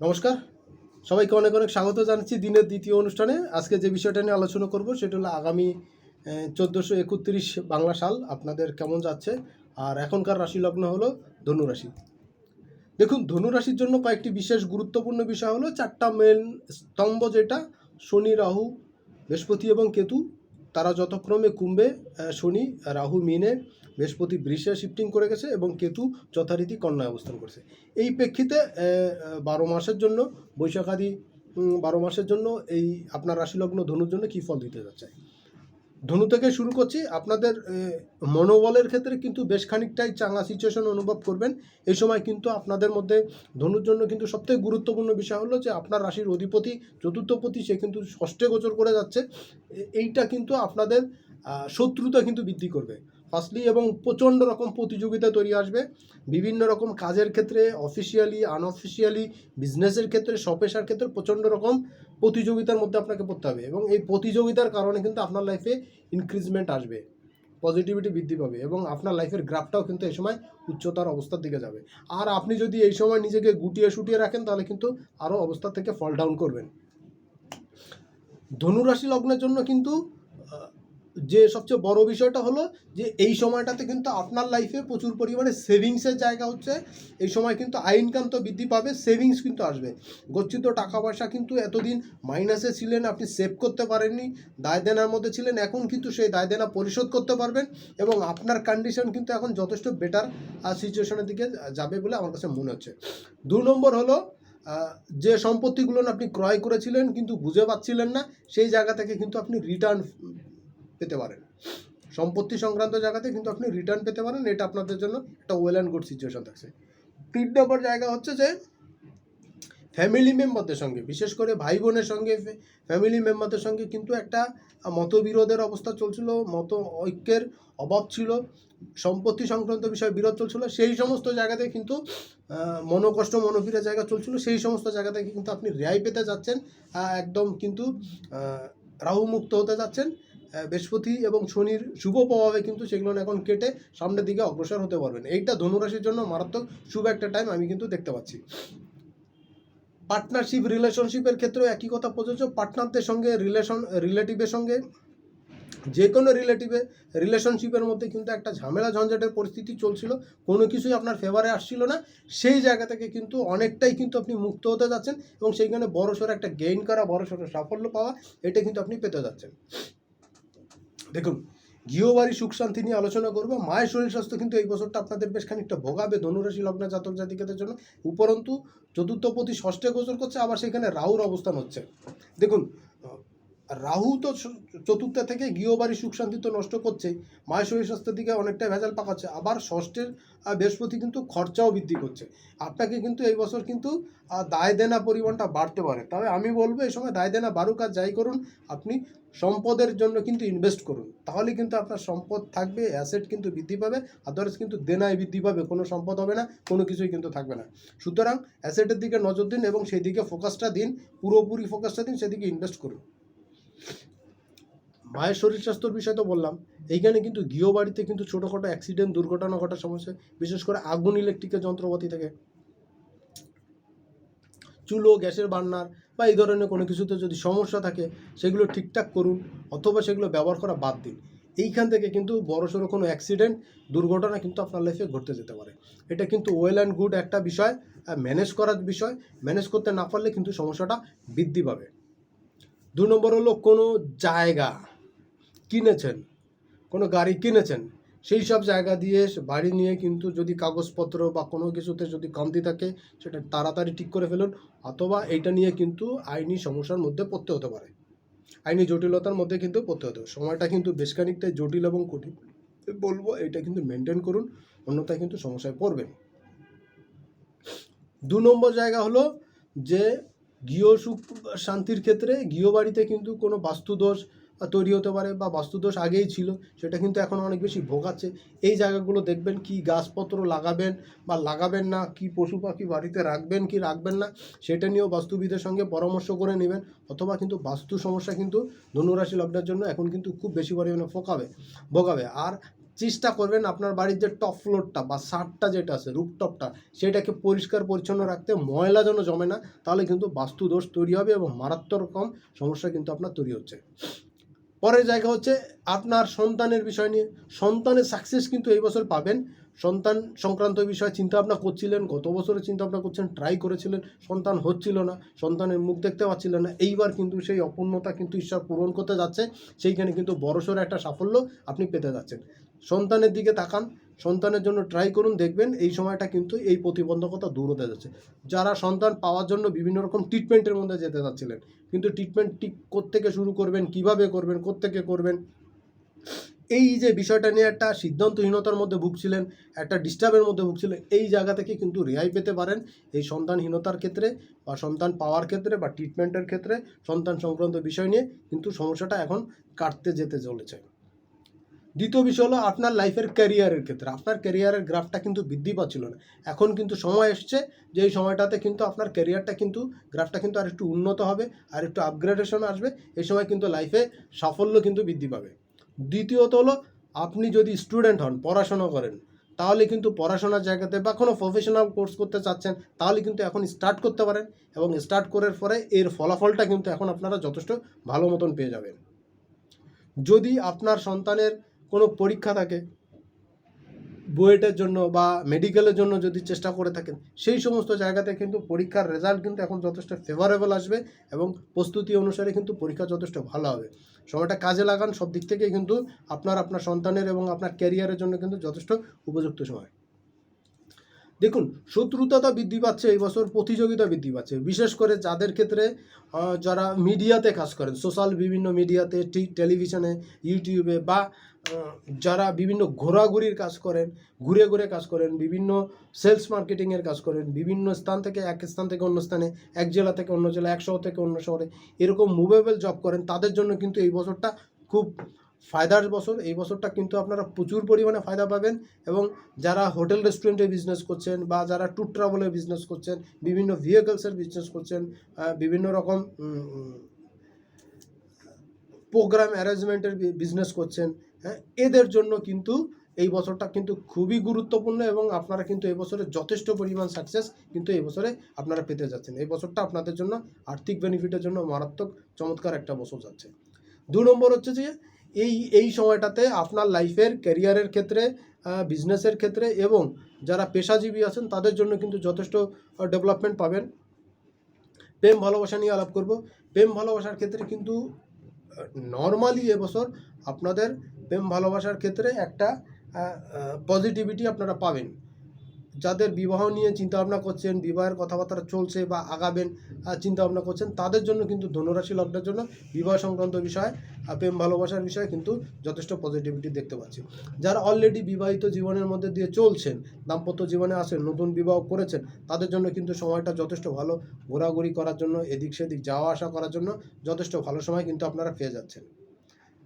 নমস্কার। সবাইকে অনেক অনেক স্বাগত জানাচ্ছি দিনের দ্বিতীয় অনুষ্ঠানে। আজকে যে বিষয়টা নিয়ে আলোচনা করব সেটা হলো আগামী চোদ্দোশো একত্রিশ বাংলা সাল, আপনাদের কেমন যাচ্ছে? আর এখনকার রাশি লগ্ন হলো ধনু রাশি। দেখুন, ধনু রাশির জন্য কয়েকটি বিশেষ গুরুত্বপূর্ণ বিষয় হলো চারটা মেন স্তম্ভ যেটা, শনি, রাহু, বৃহস্পতি এবং কেতু। তারা যথাক্রমে কুম্ভে শনি, রাহু, মিনে, বৃহস্পতি, বৃষে শিফটিং করে গেছে এবং কেতু যথারীতি কন্যায় অবস্থান করেছে। এই প্রেক্ষিতে বারো মাসের জন্য, বৈশাখাদি বারো মাসের জন্য এই আপনার রাশিলগ্ন ধনুর জন্য কী ফল দিতে যাচ্ছে ধনু থেকে শুরু করছি। আপনাদের মনোবলের ক্ষেত্রে কিন্তু বেশ খানিকটাই চাঙা সিচুয়েশন অনুভব করবেন। এই সময় কিন্তু আপনাদের মধ্যে ধনুর জন্য কিন্তু সবথেকে গুরুত্বপূর্ণ বিষয় হলো যে, আপনার রাশির অধিপতি, চতুর্থপতি, সে কিন্তু ষষ্ঠে গোচর করে যাচ্ছে। এইটা কিন্তু আপনাদের শত্রুতা কিন্তু বৃদ্ধি করবে। ফার্স্টলি এবং প্রচণ্ড রকম প্রতিযোগিতা তৈরি আসবে। বিভিন্ন রকম কাজের ক্ষেত্রে অফিসিয়ালি আনঅফিসিয়ালি বিজনেসের ক্ষেত্রে সপেশার ক্ষেত্রে প্রচণ্ড রকম প্রতিযোগিতার মধ্যে আপনাকে পড়তে হবে। এবং এই প্রতিযোগিতার কারণে কিন্তু আপনার লাইফে ইনক্রিজমেন্ট আসবে পজিটিভিটি বৃদ্ধি পাবে এবং আপনার লাইফের গ্রাফটাও কিন্তু এই সময় উচ্চতার অবস্থার দিকে যাবে। আর আপনি যদি এই সময় নিজেকে গুটিয়ে শুটিয়ে রাখেন, তাহলে কিন্তু আরও অবস্থা থেকে ফল ডাউন করবেন। ধনুরাশি লগ্নের জন্য কিন্তু যে সবচেয়ে বড় বিষয়টা হলো যে এই সময়টাতে কিন্তু আপনার লাইফে প্রচুর পরিমাণে সেভিংসের জায়গা হচ্ছে। এই সময় কিন্তু আয় ইনকাম তো বৃদ্ধি পাবে সেভিংস কিন্তু আসবে। গচ্ছিত টাকা পয়সা কিন্তু এতদিন মাইনাসে ছিলেন, আপনি সেভ করতে পারেননি। দায় দেনার মধ্যে ছিলেন, এখন কিন্তু সেই দায় দেনা পরিশোধ করতে পারবেন এবং আপনার কন্ডিশন কিন্তু এখন যথেষ্ট বেটার সিচুয়েশনের দিকে যাবে বলে আমার কাছে মনে হচ্ছে। দু নম্বর হলো যে সম্পত্তিগুলো আপনি ক্রয় করেছিলেন কিন্তু বুঝে পাচ্ছিলেন না, সেই জায়গা থেকে কিন্তু আপনি রিটার্ন পেতে পারেন। সম্পত্তি সংক্রান্ত জায়গাতে কিন্তু আপনি রিটার্ন পেতে পারেন। এটা আপনাদের জন্য একটা ওয়েল অ্যান্ড গুড সিচুয়েশন থাকছে। তিন নম্বর জায়গা হচ্ছে যে ফ্যামিলি মেম্বারদের সঙ্গে, বিশেষ করে ভাই বোনের সঙ্গে ফ্যামিলি মেম্বারদের সঙ্গে কিন্তু একটা মতবিরোধের অবস্থা চলছিল, মত ঐক্যের অভাব ছিল, সম্পত্তি সংক্রান্ত বিষয়ে বিরোধ চলছিল, সেই সমস্ত জায়গাতে কিন্তু মনোকষ্ট মনোপীড়া জায়গা চলছিল, সেই সমস্ত জায়গা থেকে কিন্তু আপনি রেহাই পেতে যাচ্ছেন একদম কিন্তু রাহুমুক্ত হতে যাচ্ছেন। বৃহস্পতি এবং শনির শুভ প্রভাবে কিন্তু সেগুলো এখন কেটে সামনের দিকে অগ্রসর হতে পারবেন। এইটা ধনুরাশির জন্য মারাত্মক শুভ একটা টাইম আমি কিন্তু দেখতে পাচ্ছি। পার্টনারশিপ রিলেশনশিপের ক্ষেত্রেও একই কথা প্রযোজ্য। পার্টনারদের সঙ্গে রিলেশন রিলেটিভের সঙ্গে যে কোনো রিলেটিভে রিলেশনশিপের মধ্যে কিন্তু একটা ঝামেলা, ঝঞ্ঝাটের পরিস্থিতি চলছিল। কোনো কিছুই আপনার ফেভারে আসছিল না। সেই জায়গা থেকে কিন্তু অনেকটাই কিন্তু আপনি মুক্ত হতে যাচ্ছেন এবং সেইখানে বড়সড় একটা গেইন করা, বড়সড় সাফল্য পাওয়া, এটা কিন্তু আপনি পেতে যাচ্ছেন। দেখুন, গৃহবাড়ি সুখ শান্তি নিয়ে আলোচনা করব। মায়ের শরীর স্বাস্থ্য কিন্তু এই বছরটা আপনাদের বেশ খানিকটা ভোগাবে ধনুরাশি, লগ্ন জাতক জাতিকাদের জন্য। উপরন্তু চতুর্থপতি ষষ্ঠে গোচর করছে, আবার সেখানে রাহুর অবস্থান হচ্ছে। দেখুন রাহু তো চতুর্থ থেকে গৃহবাড়ি সুখ শান্তি তো নষ্ট করছেই মায়ের শরীর স্বাস্থ্যের দিকে অনেকটাই ভেজাল পাকাচ্ছে, আবার ষষ্ঠের বৃহস্পতি কিন্তু খরচাও বৃদ্ধি করছে। আপনাকে কিন্তু এই বছর কিন্তু দায় দেনা পরিমাণটা বাড়তে পারে। তবে আমি বলব এই সময় দায় দেনা বারো কাজ যাই করুন, আপনি সম্পদের জন্য কিন্তু ইনভেস্ট করুন। তাহলে কিন্তু আপনার সম্পদ থাকবে অ্যাসেট কিন্তু বৃদ্ধি পাবে আদার্স কিন্তু দেনায় বৃদ্ধি পাবে, কোনো সম্পদ হবে না, কোনো কিছুই কিন্তু থাকবে না। সুতরাং অ্যাসেটের দিকে নজর দিন এবং সেই দিকে ফোকাসটা দিন, পুরোপুরি ফোকাসটা দিন, সেদিকে ইনভেস্ট করুন। মায়ের শরীর স্বাস্থ্যর বিষয় তো বললাম, এইখানে কিন্তু গৃহবাড়িতে কিন্তু ছোটোখাটো অ্যাক্সিডেন্ট দুর্ঘটনা ঘটার সমস্যা, বিশেষ করে আগুন ইলেকট্রিকের যন্ত্রপাতি থেকে। চুলো, গ্যাসের বার্নার বা এই ধরনের কোনো কিছুতে যদি সমস্যা থাকে, সেগুলো ঠিকঠাক করুন অথবা সেগুলো ব্যবহার করা বাদ দিন। এইখান থেকে কিন্তু বড়সড় কোনো অ্যাক্সিডেন্ট দুর্ঘটনা কিন্তু আপনার লাইফে ঘটতে যেতে পারে। এটা কিন্তু ওয়েল অ্যান্ড গুড একটা বিষয় ম্যানেজ করার বিষয় ম্যানেজ করতে না পারলে কিন্তু সমস্যাটা বৃদ্ধি পাবে। দু নম্বর হলো কোনো জায়গা কিনেছেন, কোনো গাড়ি কিনেছেন, সেই সব জায়গা দিয়ে বাড়ি নিয়ে কিন্তু যদি কাগজপত্র বা কোনো কিছুতে যদি কমতি থাকে, সেটা তাড়াতাড়ি ঠিক করে ফেলুন, অথবা এইটা নিয়ে কিন্তু আইনি সমস্যার মধ্যে পড়তে হতে পারে। আইনি জটিলতার মধ্যে কিন্তু পড়তে হতে হবে সময়টা কিন্তু বেশ খানিকটাই জটিল এবং কঠিন। বলব এটা কিন্তু মেনটেন করুন, অন্যথায় কিন্তু সমস্যায় পড়বেন। দু নম্বর জায়গা হলো যে গৃহ সুখ শান্তির ক্ষেত্রে গৃহবাড়িতে কিন্তু কোনো বাস্তুদোষ তৈরি হতে পারে বা বাস্তুদোষ আগেই ছিল, সেটা কিন্তু এখন অনেক বেশি ভোগাচ্ছে। এই জায়গাগুলো দেখবেন কি গাছপত্র লাগাবেন বা লাগাবেন না, কি পশু পাখি বাড়িতে রাখবেন, কি রাখবেন না, সেটা নিয়েও বাস্তুবিদের সঙ্গে পরামর্শ করে নেবেন, অথবা কিন্তু বাস্তু সমস্যা কিন্তু ধনুরাশি লগ্নের জন্য এখন কিন্তু খুব বেশি পরিমাণে ফোকাবে, ভোগাবে। আর চেষ্টা করবেন আপনার বাড়ির যে টপ ফ্লোরটা বা সারটা যেটা আছে রুপটপটা সেটাকে পরিষ্কার পরিচ্ছন্ন রাখতে ময়লা যেন জমে না, তাহলে কিন্তু বাস্তু দোষ তৈরি হবে এবং মারাত্মক রকম সমস্যা কিন্তু আপনার তৈরি হচ্ছে। পরের জায়গা হচ্ছে আপনার সন্তানের বিষয় নিয়ে। সন্তানের সাকসেস কিন্তু এই বছর পাবেন। সন্তান সংক্রান্ত বিষয়ে চিন্তা ভাবনা করছিলেন, গত বছরে চিন্তা ভাবনা করছেন ট্রাই করেছিলেন, সন্তান হচ্ছিল না, সন্তানের মুখ দেখতে পাচ্ছিলেন না। এইবার কিন্তু সেই অপূর্ণতা কিন্তু ঈশ্বর পূরণ করতে যাচ্ছে, সেইখানে কিন্তু বড়সড় একটা সাফল্য আপনি পেতে যাচ্ছেন। সন্তানের দিকে তাকান, সন্তানের জন্য ট্রাই করুন, দেখবেন এই সময়টা কিন্তু এই প্রতিবন্ধকতা দূর হতে যাচ্ছে। যারা সন্তান পাওয়ার জন্য বিভিন্ন রকম ট্রিটমেন্টের মধ্যে যেতে যাচ্ছিলেন কিন্তু ট্রিটমেন্ট ঠিক কোত্থেকে শুরু করবেন, কীভাবে করবেন, কোত্থেকে করবেন, এই যে বিষয়টা নিয়ে একটা সিদ্ধান্তহীনতার মধ্যে ভুগছিলেন, একটা ডিস্টার্বের মধ্যে ভুগছিলেন, এই জায়গা থেকে কিন্তু রেহাই পেতে পারেন এই সন্তানহীনতার ক্ষেত্রে বা সন্তান পাওয়ার ক্ষেত্রে বা ট্রিটমেন্টের ক্ষেত্রে সন্তান সংক্রান্ত বিষয় নিয়ে, কিন্তু সমস্যাটা এখন কাটতে যেতে চলেছে। দ্বিতীয় বিষয় হলো আপনার লাইফের ক্যারিয়ারের ক্ষেত্রে। আপনার ক্যারিয়ারের গ্রাফটা কিন্তু বৃদ্ধি পাচ্ছিল না। এখন কিন্তু সময় এসছে, যে এই সময়টাতে কিন্তু আপনার ক্যারিয়ারটা কিন্তু গ্রাফটা কিন্তু আর একটু উন্নত হবে, আর একটু আপগ্রেডেশন আসবে, এই সময় কিন্তু লাইফে সাফল্য কিন্তু বৃদ্ধি পাবে। দ্বিতীয়ত হলো, আপনি যদি স্টুডেন্ট হন, পড়াশোনা করেন, তাহলে কিন্তু পড়াশোনার জায়গাতে বা কোনো প্রফেশনাল কোর্স করতে চাচ্ছেন, তাহলে কিন্তু এখন স্টার্ট করতে পারেন এবং স্টার্ট করার পরে এর ফলাফলটা কিন্তু এখন আপনারা যথেষ্ট ভালো মতন পেয়ে যাবেন। যদি আপনার সন্তানের কোনো পরীক্ষা থাকে, বুয়েটের জন্য বা মেডিকেলের জন্য যদি চেষ্টা করে থাকেন, সেই সমস্ত জায়গাতে কিন্তু পরীক্ষার রেজাল্ট কিন্তু এখন যথেষ্ট ফেভারেবল আসবে এবং প্রস্তুতি অনুসারে কিন্তু পরীক্ষা যথেষ্ট ভালো হবে। সময়টা কাজে লাগান, সব দিক থেকে কিন্তু আপনার আপনার সন্তানের এবং আপনার ক্যারিয়ারের জন্য কিন্তু যথেষ্ট উপযুক্ত সময়। দেখুন, শত্রুতা বৃদ্ধি পাচ্ছে, এই বছর প্রতিযোগিতা বৃদ্ধি পাচ্ছে। বিশেষ করে যাদের ক্ষেত্রে যারা মিডিয়াতে কাজ করেন সোশ্যাল বিভিন্ন মিডিয়াতে টেলিভিশনে ইউটিউবে বা যারা বিভিন্ন ঘোরাঘুরির কাজ করেন, ঘুরে ঘুরে কাজ করেন, বিভিন্ন সেলস মার্কেটিংয়ের কাজ করেন, বিভিন্ন স্থান থেকে এক স্থান থেকে অন্য স্থানে, এক জেলা থেকে অন্য জেলা, এক শহর থেকে অন্য শহরে এরকম মুভেবল জব করেন, তাদের জন্য কিন্তু এই বছরটা খুব ফায়দার বছর। এই বছরটা কিন্তু আপনারা প্রচুর পরিমাণে ফায়দা পাবেন এবং যারা হোটেল রেস্টুরেন্টে বিজনেস করছেন বা যারা ট্যুর ট্রাভেলের বিজনেস করছেন, বিভিন্ন ভেহিকলসের বিজনেস করছেন বিভিন্ন রকম প্রোগ্রাম অ্যারেঞ্জমেন্টের বিজনেস করছেন হ্যাঁ এদের জন্য কিন্তু এই বছরটা কিন্তু খুবই গুরুত্বপূর্ণ এবং আপনারা কিন্তু এই বছরে যথেষ্ট পরিমাণ সাকসেস কিন্তু এই বছরে আপনারা পেতে যাচ্ছেন। এই বছরটা আপনাদের জন্য আর্থিক বেনিফিটের জন্য মারাত্মক চমৎকার একটা বছর যাচ্ছে। দু নম্বর হচ্ছে যে এই এই সময়টাতে আপনার লাইফের ক্যারিয়ারের ক্ষেত্রে বিজনেসের ক্ষেত্রে এবং যারা পেশাজীবী আছেন তাদের জন্য কিন্তু যথেষ্ট ডেভেলপমেন্ট পাবেন। প্রেম ভালোবাসা নিয়ে আলাপ করব। প্রেম ভালোবাসার ক্ষেত্রে কিন্তু নর্মালি এবছর আপনাদের প্রেম ভালোবাসার ক্ষেত্রে একটা পজিটিভিটি আপনারা পাবেন। যাদের বিবাহ নিয়ে চিন্তাভাবনা করছেন বিবাহের কথাবার্তা চলছে বা আগাবেন আহ, চিন্তাভাবনা করছেন তাদের জন্য কিন্তু ধনুরাশি লগ্নের জন্য বিবাহ সংক্রান্ত বিষয় প্রেম ভালোবাসার বিষয়ে কিন্তু যথেষ্ট পজিটিভিটি দেখতে পাচ্ছি। যারা অলরেডি বিবাহিত জীবনের মধ্যে দিয়ে চলছেন দাম্পত্য জীবনে আছেন নতুন বিবাহ করেছেন তাদের জন্য কিন্তু সময়টা যথেষ্ট ভালো। ঘোরাঘুরি করার জন্য এদিক সেদিক যাওয়া আসা করার জন্য যথেষ্ট ভালো সময় কিন্তু আপনারা পেয়ে যাচ্ছেন।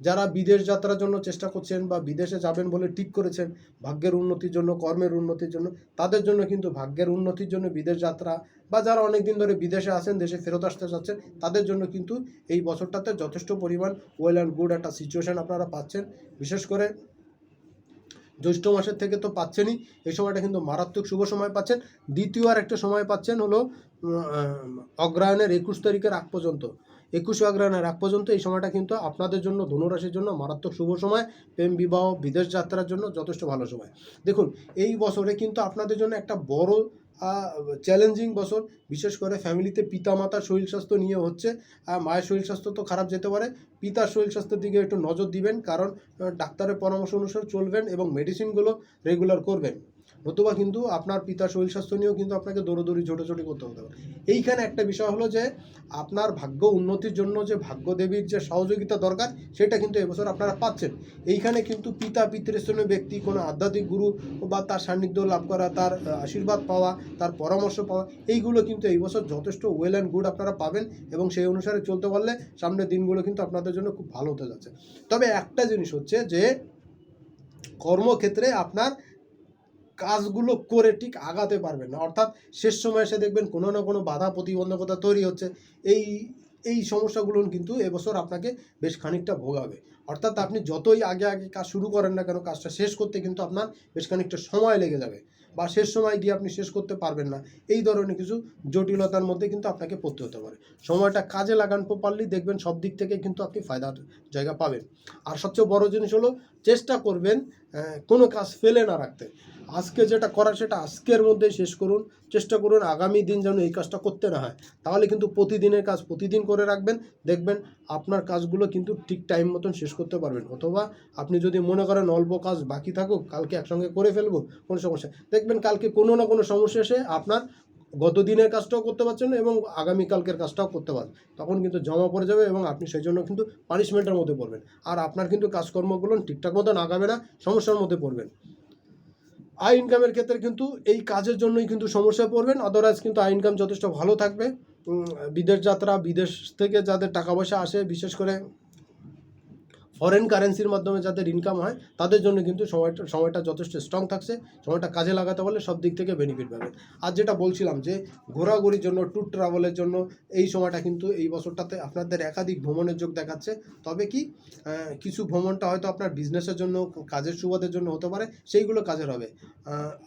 যারা বিদেশ যাত্রার জন্য চেষ্টা করছেন বা বিদেশে যাবেন বলে ঠিক করেছেন, ভাগ্যের উন্নতির জন্য, কর্মের উন্নতির জন্য, তাদের জন্য কিন্তু ভাগ্যের উন্নতির জন্য বিদেশ যাত্রা বা যারা অনেক দিন ধরে বিদেশে আছেন, দেশে ফেরত আসতে চাচ্ছেন, তাদের জন্য কিন্তু এই বছরটাতে যথেষ্ট পরিমাণ ওয়েল অ্যান্ড গুড একটা সিচুয়েশন আপনারা পাচ্ছেন। বিশেষ করে জ্যৈষ্ঠ মাসের থেকে তো পাচ্ছেনই, এই সময়টা কিন্তু মারাত্মক শুভ সময় পাচ্ছেন। দ্বিতীয় আর একটা সময় পাচ্ছেন হলো অগ্রহায়ণের একুশ তারিখের আগ পর্যন্ত। একুশে অগ্রহায়ণের আগ পর্যন্ত এই সময়টা কিন্তু আপনাদের জন্য, ধনুরাশির জন্য মারাত্মক শুভ সময়। প্রেম, বিবাহ, বিদেশ যাত্রার জন্য যথেষ্ট ভালো সময়। দেখুন, এই বছরে কিন্তু আপনাদের জন্য একটা বড় চ্যালেঞ্জিং বছর। বিশেষ করে ফ্যামিলিতে পিতা মাতার শরীর স্বাস্থ্য নিয়ে হচ্ছে। মায়ের শরীর স্বাস্থ্য তো খারাপ যেতে পারে। পিতার শরীর স্বাস্থ্যের দিকে একটু নজর দিবেন, কারণ ডাক্তারের পরামর্শ অনুসারে চলবেন এবং মেডিসিনগুলো রেগুলার করবেন। নতুবা কিন্তু আপনার পিতার শরীর স্বাস্থ্য নিয়েও কিন্তু আপনাকে দৌড়োদৌড়ি, ছোটোছুটি করতে হতে পারে। এইখানে একটা বিষয় হলো যে, আপনার ভাগ্য উন্নতির জন্য যে ভাগ্য দেবীর যে সহযোগিতা দরকার, সেটা কিন্তু এবছর আপনারা পাচ্ছেন। এইখানে কিন্তু পিতা, পিতৃস্থানীয় ব্যক্তি, কোনো আধ্যাত্মিক গুরু বা তার সান্নিধ্য লাভ করা, তার আশীর্বাদ পাওয়া, তার পরামর্শ পাওয়া, এইগুলো কিন্তু এই বছর যথেষ্ট ওয়েল অ্যান্ড গুড আপনারা পাবেন এবং সেই অনুসারে চলতে পারলে সামনের দিনগুলো কিন্তু আপনাদের জন্য খুব ভালো হতে যাচ্ছে। তবে একটা জিনিস হচ্ছে যে, কর্মক্ষেত্রে আপনার কাজগুলো করে ঠিক আগাতে পারবেন না। অর্থাৎ শেষ সময় এসে দেখবেন কোনো না কোনো বাধা প্রতিবন্ধকতা তৈরি হচ্ছে। এই এই সমস্যাগুলো কিন্তু এবছর আপনাকে বেশ খানিকটা ভোগাবে। অর্থাৎ আপনি যতই আগে আগে কাজ শুরু করেন না কেন, কাজটা শেষ করতে কিন্তু আপনার বেশ খানিকটা সময় লেগে যাবে। বা শেষ সময় গিয়ে আপনি শেষ করতে পারবেন না। এই ধরনের কিছু জটিলতার মধ্যে কিন্তু আপনাকে পড়তে হতে পারে। সময়টা কাজে লাগান প্রপারলি দেখবেন সব দিক থেকে কিন্তু আপনি ফায়দার জায়গা পাবেন। আর সবচেয়ে বড় জিনিস হলো, চেষ্টা করবেন কোনো কাজ ফেলে না রাখতে। আজকে যেটা করার সেটা আজকের মধ্যে শেষ করুন। চেষ্টা করুন আগামী দিন যেন এই কাজটা করতে না হয়। তাহলে কিন্তু প্রতিদিনের কাজ প্রতিদিন করে রাখবেন, দেখবেন আপনার কাজগুলো কিন্তু ঠিক টাইম মতন শেষ করতে পারবেন। অথবা আপনি যদি মনে করেন অল্প কাজ বাকি থাকুক, কালকে একসঙ্গে করে ফেলব, কোনো সমস্যা দেখবেন কালকে কোনো না কোনো সমস্যা এসে আপনার গত দিনের কাজটাও করতে পারছেন এবং আগামী কালকের কাজটাও করতে পারবেন তখন কিন্তু জমা পড়ে যাবে এবং আপনি সেই জন্য কিন্তু পানিশমেন্টের মধ্যে পড়বেন। আর আপনার কিন্তু কাজকর্মগুলো ঠিকঠাক মতন আগাবে না, সমস্যার মধ্যে পড়বেন। আই ইনকামের ক্ষেত্রে কিন্তু এই কাজের জন্যই কিন্তু সমস্যায় পড়বেন। আদারওয়াইজ কিন্তু আই ইনকাম যথেষ্ট ভালো থাকবে। বিদেশ যাত্রা, বিদেশ থেকে যাদের টাকা পয়সা আসে, বিশেষ করে ফরেন কারেন্সির মাধ্যমে যাদের ইনকাম হয়, তাদের জন্য কিন্তু সময়টা সময়টা যথেষ্ট স্ট্রং থাকছে। সময়টা কাজে লাগাতে পারলে সব দিক থেকে বেনিফিট পাবে। আর যেটা বলছিলাম যে, ঘোরাঘুরির জন্য ট্যুর ট্রাভেলের জন্য এই সময়টা কিন্তু এই বছরটাতে আপনাদের একাধিক ভ্রমণের যোগ দেখাচ্ছে। তবে কি কিছু ভ্রমণটা হয়তো আপনার বিজনেসের জন্য, কাজের সুবাদের জন্য হতে পারে, সেইগুলো কাজের হবে।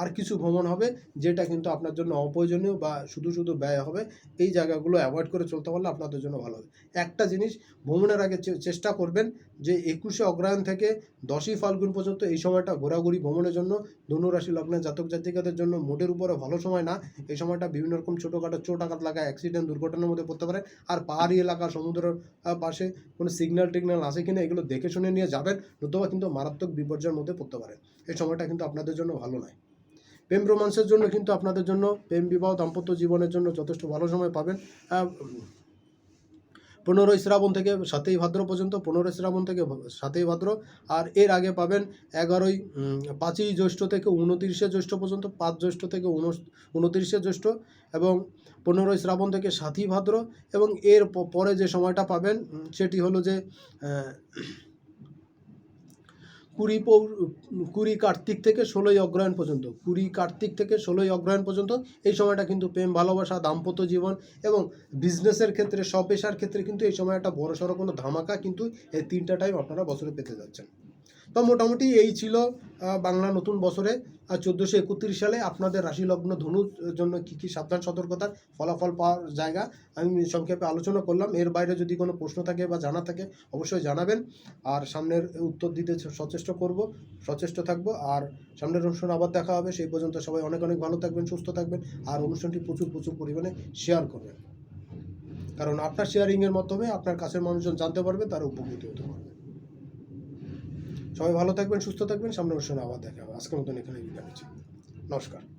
আর কিছু ভ্রমণ হবে যেটা কিন্তু আপনার জন্য অপ্রয়োজনীয় বা শুধু শুধু ব্যয় হবে। এই জায়গাগুলো অ্যাভয়েড করে চলতে পারলে আপনাদের জন্য ভালো হবে। একটা জিনিস, ভ্রমণের আগে চেষ্টা করবেন যে একুশে অগ্রহায়ণ থেকে দশই ফাল্গুন পর্যন্ত এই সময়টা ঘোরাঘুরি ভ্রমণের জন্য ধনুরাশি লগ্নের জাতক জাতিকাদের জন্য মোটের উপরে ভালো সময় না। এই সময়টা বিভিন্ন রকম ছোটোখাটো চোট আঘাত লাগা অ্যাক্সিডেন্ট দুর্ঘটনার মধ্যে পড়তে পারে। আর পাহাড়ি এলাকা, সমুদ্রের পাশে কোনো সিগন্যাল টিগন্যাল আছে কিনা এগুলো দেখে শুনে নিয়ে যাবেন, নতুবা কিন্তু মারাত্মক বিপর্যয়ের মধ্যে পড়তে পারে এই সময়টা কিন্তু আপনাদের জন্য ভালো নয়। প্রেম রোমান্সের জন্য কিন্তু আপনাদের জন্য প্রেম বিবাহ দাম্পত্য জীবনের জন্য যথেষ্ট ভালো সময় পাবেন। পনেরোই শ্রাবণ থেকে সাতই ভাদ্র পর্যন্ত পনেরোই শ্রাবণ থেকে সাতই ভাদ্র, আর এর আগে পাবেন এগারোই পাঁচই জ্যৈষ্ঠ থেকে উনতিরিশে জ্যৈষ্ঠ পর্যন্ত, পাঁচ জ্যৈষ্ঠ থেকে উনতিরিশে জ্যৈষ্ঠ এবং পনেরোই শ্রাবণ থেকে সাতই ভাদ্র এবং এর পরে যে সময়টা পাবেন সেটি হলো যে কুড়ি পৌর কুড়ি কার্তিক থেকে ষোলোই অগ্রহায়ণ পর্যন্ত, কুড়ি কার্তিক থেকে ষোলোই অগ্রহায়ণ পর্যন্ত এই সময়টা কিন্তু প্রেম, ভালোবাসা, দাম্পত্য জীবন এবং বিজনেসের ক্ষেত্রে স্বপেশার ক্ষেত্রে কিন্তু এই সময় একটা বড়সড় কোনো ধামাকা কিন্তু এই তিনটা টাইম আপনারা বছরে পেতে যাচ্ছেন। তো মোটামুটি এই ছিল বাংলা নতুন বছরে। চোদ্দোশো একত্রিশ সালে আপনাদের রাশি লগ্ন ধনুর জন্য কী কী সাবধান সতর্কতার ফলাফল পাওয়ার জায়গা আমি সংক্ষেপে আলোচনা করলাম। এর বাইরে যদি কোনো প্রশ্ন থাকে বা জানা থাকে, অবশ্যই জানাবেন। আর সামনের উত্তর দিতে সচেষ্ট করব, সচেষ্ট থাকব। আর সামনের অনুষ্ঠান আবার দেখা হবে। সেই পর্যন্ত সবাই অনেক অনেক ভালো থাকবেন, সুস্থ থাকবেন। আর অনুষ্ঠানটি প্রচুর প্রচুর পরিমাণে শেয়ার করবেন। কারণ আপনার শেয়ারিংয়ের মাধ্যমে আপনার কাছের মানুষজন জানতে পারবে, তারা উপকৃত হতে পারবে। সবাই ভালো থাকবেন সুস্থ থাকবেন। সামনে অনুষ্ঠানে আবার দেখা হবে। আজকের মতন এখানে নমস্কার।